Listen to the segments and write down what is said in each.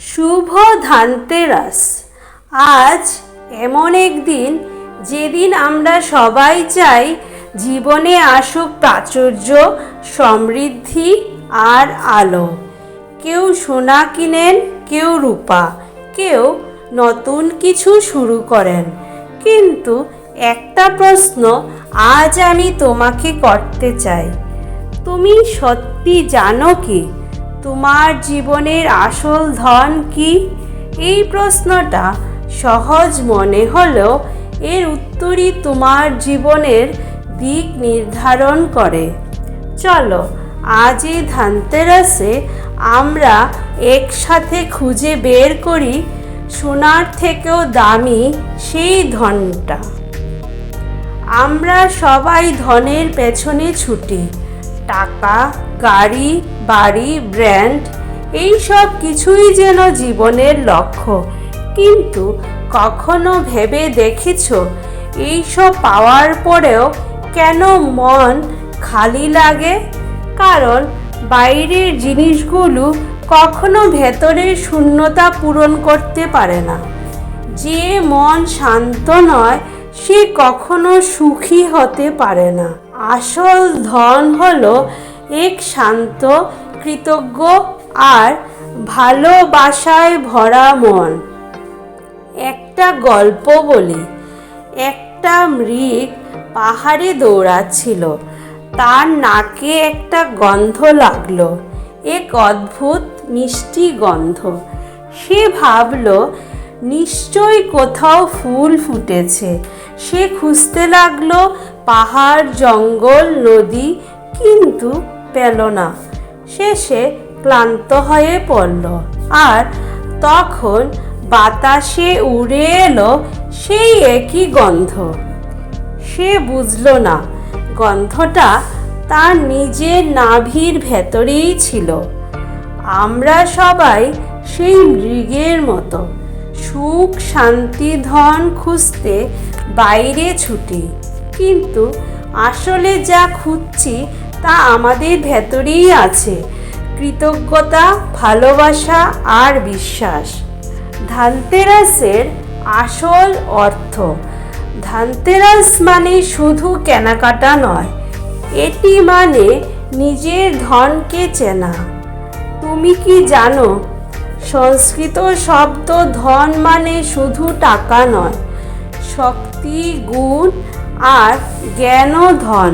শুভ ধানতেরাস আজ এমন একদিন যেদিন আমরা সবাই চাই জীবনে আসুক প্রাচুর্য, সমৃদ্ধি আর আলো। কেউ সোনা কিনেন, কেউ রূপা, কেউ নতুন কিছু শুরু করেন। কিন্তু একটা প্রশ্ন আজ আমি তোমাকে করতে চাই। তুমি সত্যি জানো কি? তোমার জীবনের আসল ধন কি? এই প্রশ্নটা সহজ মনে হলেও এর উত্তরই তোমার জীবনের দিক নির্ধারণ করে। চলো, আজ এই ধানতেরাসে আমরা একসাথে খুঁজে বের করি সোনার থেকেও দামি সেই ধনটা। আমরা সবাই ধনের পেছনে ছুটি। টাকা, গাড়ি, বাড়ি ব্র্যান্ড এই সব কিছুই যেন জীবনের লক্ষ্য। কিন্তু কখনো ভেবে দেখেছ, এইসব পাওয়ার পরেও কেন মন খালি লাগে? কারণ বাইরের জিনিসগুলো কখনো ভেতরের শূন্যতা পূরণ করতে পারে না। যে মন শান্ত নয়, সে কখনো সুখী হতে পারে না। আসল ধন হল এক শান্ত, কৃতজ্ঞ আর ভালোবাসায় ভরা মন। একটা গল্প বলি। একটা মৃগ পাহাড়ে দৌড়াচ্ছিল। তার নাকে একটা গন্ধ লাগল। এক অদ্ভুত, মিষ্টি গন্ধ। সে ভাবল নিশ্চয়ই কোথাও ফুল ফুটেছে। সে খুঁজতে লাগল পাহাড়, জঙ্গল, নদী কিন্তু পেল না। শেষে ক্লান্ত হয়ে পড়ল। আর তখন বাতাসে উড়ে এলো সেই একই গন্ধ। সে বুঝল না, গন্ধটা তার নিজের নাভির ভেতরেই ছিল। আমরা সবাই সেই মৃগের মতো, সুখ, শান্তি, ধন খুঁজতে বাইরে ছুটি। কিন্তু আসলে যা খুঁজছি তা আমাদের ভেতরেই আছে। কৃতজ্ঞতা, ভালোবাসা আর বিশ্বাস। ধানতেরাসের আসল অর্থ। ধানতেরাস মানে শুধু কেনাকাটা নয়, এটি মানে নিজের ধনকে চেনা। তুমি কি জানো, সংস্কৃত শব্দ ধন মানে শুধু টাকা নয়, শক্তি, গুণ আর জ্ঞানও ধন।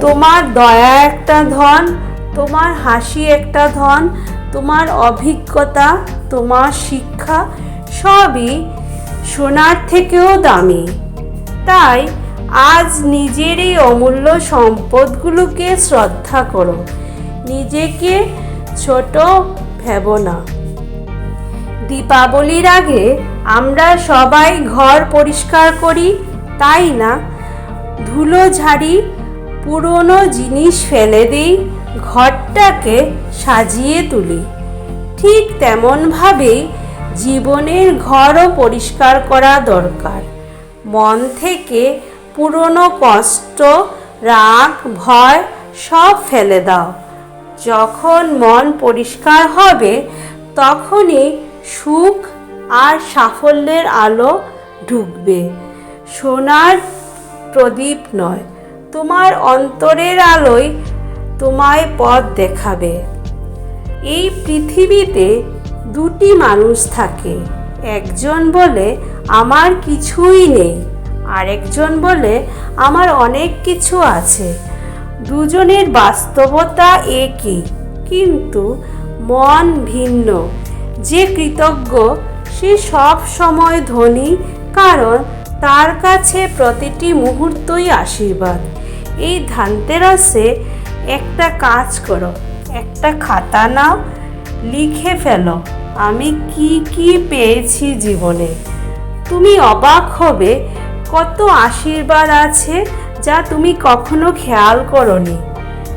তোমার দয়া একটা ধন, তোমার হাসি একটা ধন, তোমার অভিজ্ঞতা, তোমার শিক্ষা, সবই সোনার থেকেও দামি। তাই আজ নিজের এই অমূল্য সম্পদগুলোকে শ্রদ্ধা করো। নিজেকে ছোট ভেব না। দীপাবলির আগে আমরা সবাই ঘর পরিষ্কার করি তাই না? ধুলো ঝাড়ি, পুরনো জিনিস ফেলে দিই, ঘরটাকে সাজিয়ে তুলি। ঠিক তেমনভাবেই জীবনের ঘরও পরিষ্কার করা দরকার। মন থেকে পুরনো কষ্ট, রাগ, ভয় সব ফেলে দাও। যখন মন পরিষ্কার হবে, তখনই সুখ আর সাফল্যের আলো ঢুকবে। সোনার প্রদীপ নয়, তোমার অন্তরের আলোয় তোমায় পথ দেখাবে। এই পৃথিবীতে দুটি মানুষ থাকে, একজন বলে, আমার কিছুই নেই। আরেকজন বলে, আমার অনেক কিছু আছে। দুজনের বাস্তবতা একই, কিন্তু মন ভিন্ন। যে কৃতজ্ঞ, সে সব সময় ধনী, কারণ তার কাছে প্রতিটি মুহূর্তই আশীর্বাদ। এই ধানতেরাসে একটা কাজ করো, একটা খাতা নাও, লিখে ফেলো, আমি কি কি পেয়েছি জীবনে। তুমি অবাক হবে কত আশীর্বাদ আছে যা তুমি কখনো খেয়াল করনি।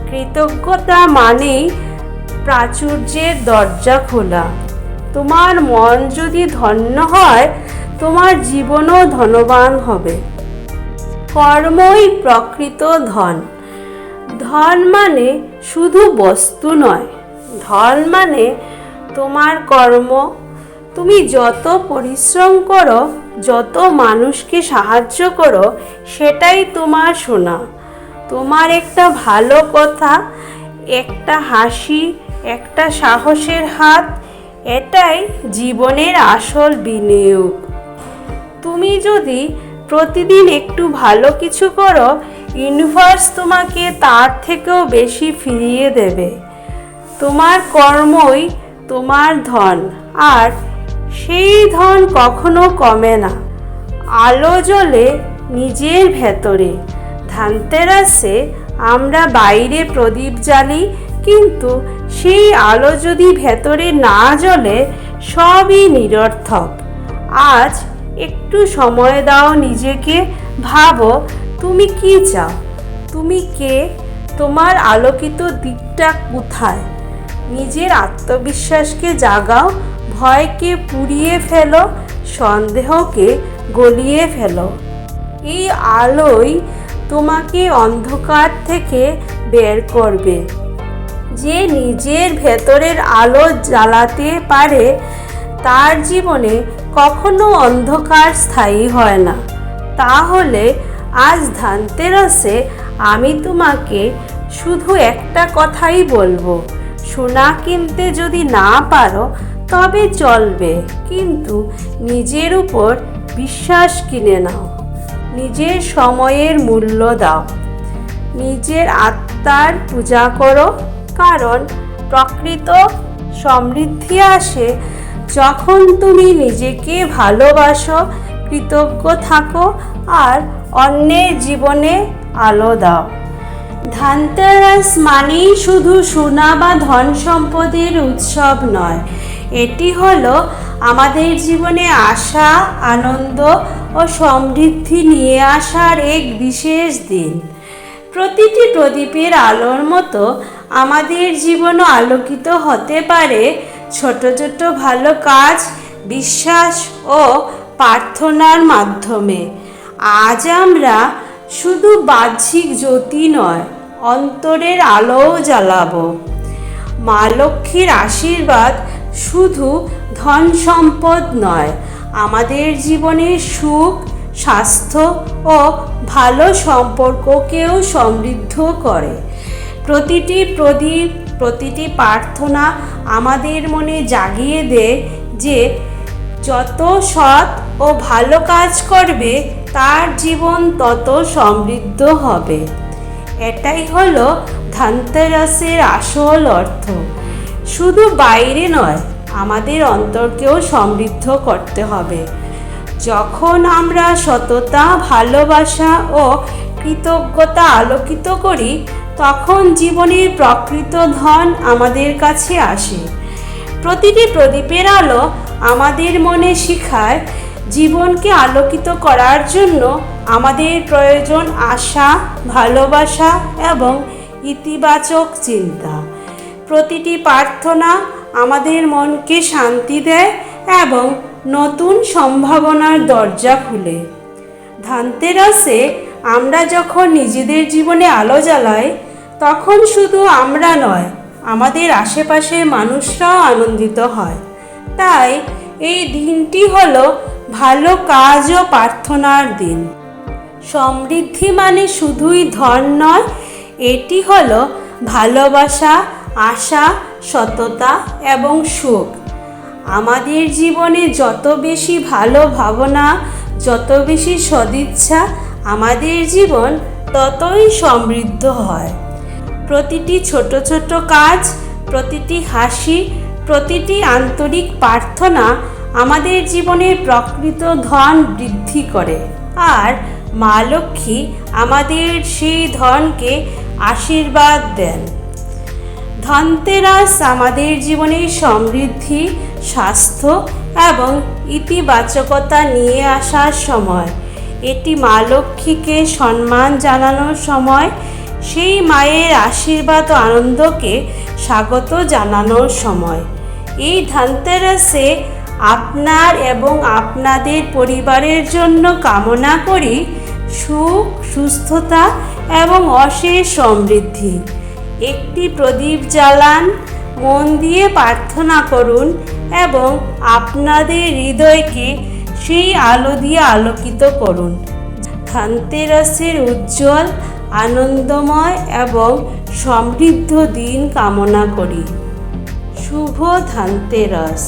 কৃতজ্ঞতা মানেই প্রাচুর্যের দরজা খোলা। তোমার মন যদি ধন্য হয় তোমার জীবনও ধনবান হবে। কর্মই প্রকৃত ধন। ধন মানে শুধু বস্তু নয়। ধন মানে তোমার কর্ম। তুমি যত পরিশ্রম করো, যত মানুষকে সাহায্য করো, সেটাই তোমার শোনা তোমার একটা ভালো কথা, একটা হাসি, একটা সাহসের হাত, এটাই জীবনের আসল বিনিয়োগ। তুমি যদি প্রতিদিন একটু ভালো কিছু করো ইউনিভার্স তোমাকে তার থেকেও বেশি ফিরিয়ে দেবে। তোমার কর্মই তোমার ধন, আর সেই ধন কখনো কমে না। আলো জ্বলে নিজের ভেতরে, ধানতেরাসে আমরা বাইরে প্রদীপ জ্বালি, কিন্তু সেই আলো যদি ভেতরে না জ্বলে, সবই নিরর্থক। আজ একটু সময় দাও নিজেকে। ভাবো, তুমি কি চাও? তুমি কে? তোমার আলোকিত দিকটা কোথায়? নিজের আত্মবিশ্বাসকে জাগাও, ভয়কে পুড়িয়ে ফেলো, সন্দেহকে গলিয়ে ফেলো। এই আলোই তোমাকে অন্ধকার থেকে বের করবে। যে নিজের ভেতরের আলো জ্বালাতে পারে, তার জীবনে কখনো অন্ধকার স্থায়ী হয় না। তাহলে আজ ধানতেরাসে আমি তোমাকে শুধু একটা কথাই বলব। সোনা কিনতে যদি না পারো, তবে চলবে। কিন্তু নিজের উপর বিশ্বাস কিনে নাও। নিজের সময়ের মূল্য দাও। নিজের আত্মার পূজা করো। কারণ প্রকৃত সমৃদ্ধি আসে যখন তুমি নিজেকে ভালোবাসো, কৃতজ্ঞ থাকো আর অন্যের জীবনে আলো দাও। ধানতেরাস মানেই শুধু সোনা বা ধন সম্পদের উৎসব নয়, এটি হলো আমাদের জীবনে আশা, আনন্দ ও সমৃদ্ধি নিয়ে আসার এক বিশেষ দিন। প্রতিটি প্রদীপের আলোর মতো আমাদের জীবনও আলোকিত হতে পারে ছোট ছোট ভালো কাজ, বিশ্বাস ও প্রার্থনার মাধ্যমে। আজ আমরা শুধু বাহ্যিক জ্যোতি নয়, অন্তরের আলোও জ্বালাবো। মা লক্ষ্মীর আশীর্বাদ শুধু ধন সম্পদ নয়, আমাদের জীবনের সুখ, স্বাস্থ্য ও ভালো সম্পর্ককেও সমৃদ্ধ করে। প্রতিটি প্রদীপ প্রতিটি প্রার্থনা আমাদের মনে জাগিয়ে দেয় যে যত সৎ ও ভালো কাজ করবে, তার জীবন তত সমৃদ্ধ হবে। এটাই হলো ধানতেরাসের আসল অর্থ। শুধু বাইরে নয়, আমাদের অন্তরকেও সমৃদ্ধ করতে হবে। যখন আমরা সততা, ভালোবাসা ও কৃতজ্ঞতা আলোকিত করি তখন জীবনের প্রকৃত ধন আমাদের কাছে আসে। প্রতিটি প্রদীপের আলো আমাদের মনে শিখায়, জীবনকে আলোকিত করার জন্য আমাদের প্রয়োজন আশা, ভালোবাসা এবং ইতিবাচক চিন্তা। প্রতিটি প্রার্থনা আমাদের মনকে শান্তি দেয় এবং নতুন সম্ভাবনার দরজা খুলে। ধানতেরাসে আমরা যখন নিজেদের জীবনে আলো জ্বালাই তখন শুধু আমরা নয়, আমাদের আশেপাশের মানুষরাও আনন্দিত হয়। তাই এই দিনটি হলো ভালো কাজ ও প্রার্থনার দিন। সমৃদ্ধি মানে শুধুই ধন নয়, এটি হল ভালোবাসা, আশা, সততা এবং সুখ। আমাদের জীবনে যত বেশি ভালো ভাবনা, যত বেশি সদিচ্ছা আমাদের জীবন, ততই সমৃদ্ধ হয়। প্রতিটি ছোট ছোট কাজ, প্রতিটি হাসি, প্রতিটি আন্তরিক প্রার্থনা আমাদের জীবনের প্রকৃত ধন বৃদ্ধি করে। আর মা লক্ষ্মী আমাদের সেই ধনকে আশীর্বাদ দেন। ধনতেরাস আমাদের জীবনে সমৃদ্ধি, স্বাস্থ্য এবং ইতিবাচকতা নিয়ে আসার সময়। এটি মা লক্ষ্মীকে সম্মান জানানোর সময় সেই মায়ের আশীর্বাদ ও আনন্দকে স্বাগত জানানোর সময়। এই ধনতেরাসে আপনার এবং আপনাদের পরিবারের জন্য কামনা করি সুখ, সুস্থতা এবং অশেষ সমৃদ্ধি। একটি প্রদীপ জ্বালান, মন দিয়ে প্রার্থনা করুন এবং আপনাদের হৃদয়কে সেই আলো দিয়ে আলোকিত করুন। ধনতেরাসের উজ্জ্বল আনন্দময় এবং সমৃদ্ধ দিন কামনা করি। শুভ ধনতেরাস।